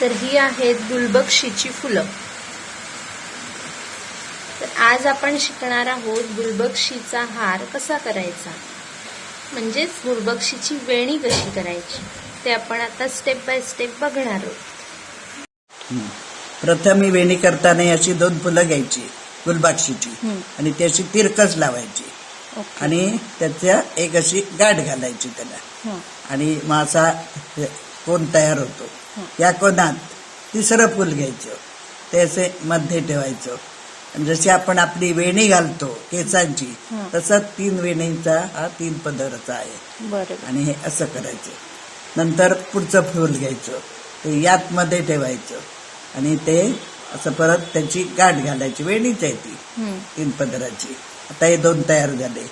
तर ही आहेत गुलबक्षीची फुलं. तर आज आपण शिकणार आहोत गुलबक्षीचा हार कसा करायचा? म्हणजेच गुलबक्षीची वेणी कशी करायची? ते आपण आता स्टेप बाय स्टेप बघणार आहोत. प्रथम ही वेणी करताना अशी दोन फुलं घ्यायची गुलबाक्षीची. आणि ती अशी तिरकस लावायची. आणि त्याच्या एक अशी गाठ घालायची त्याला. आणि हे कोण तयार होतो? या कोणात तिसरं फुल घ्यायचं ते असे मध्ये ठेवायचं. जशी आपण आपली वेणी घालतो केसांची तसं तीन वेणीचा हा तीन पदरचा आहे. आणि हे असं करायचं. नंतर पुढचं फूल घ्यायचं. ते यात मध्ये ठेवायचं. आणि ते असं परत त्याची गाठ घालायची वेणीच आहे ती. तीन पदराची. आता हे दोन तयार झाले.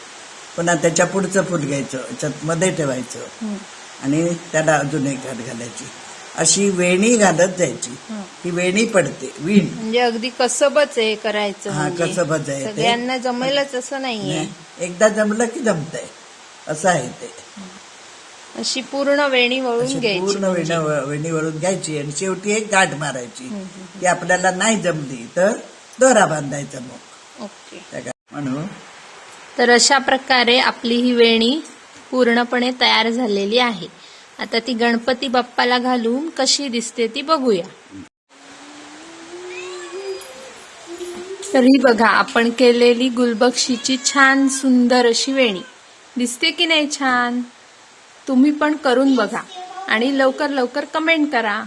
पुन्हा त्याच्या पुढचं फूल घ्यायचं. याच्यात मध्ये ठेवायचं. आणि त्याला अजून एक गाठ घालायची. अशी वेणी घालत जायची. ती वेणी पडते वीण. म्हणजे अगदी कसबच आहे करायचं हा, म्हणजे. कसबच आहे. सगळ्यांना जमेलच असं नाहीये. एकदा जमलं की जमतंय. असं आहे ते. अशी पूर्ण वेणी वळून घ्यायची पूर्ण म्हणजे. वेणा वेणीवरून घ्यायची आणि शेवटी एक गाठ मारायची. ती आपल्याला नाही जमली तर दोरा बांधायचा मग. ओके. म्हणून. तर अशा प्रकारे आपली ही वेणी पूर्णपणे तयार झालेली आहे. आता ती गणपती बाप्पाला घालून कशी दिसते ती बघूया. तर ही बघा आपण केलेली गुलबक्षीची छान सुंदर अशी वेणी. दिसते की नाही छान? तुम्ही पण करून बघा आणि लवकर लवकर कमेंट करा.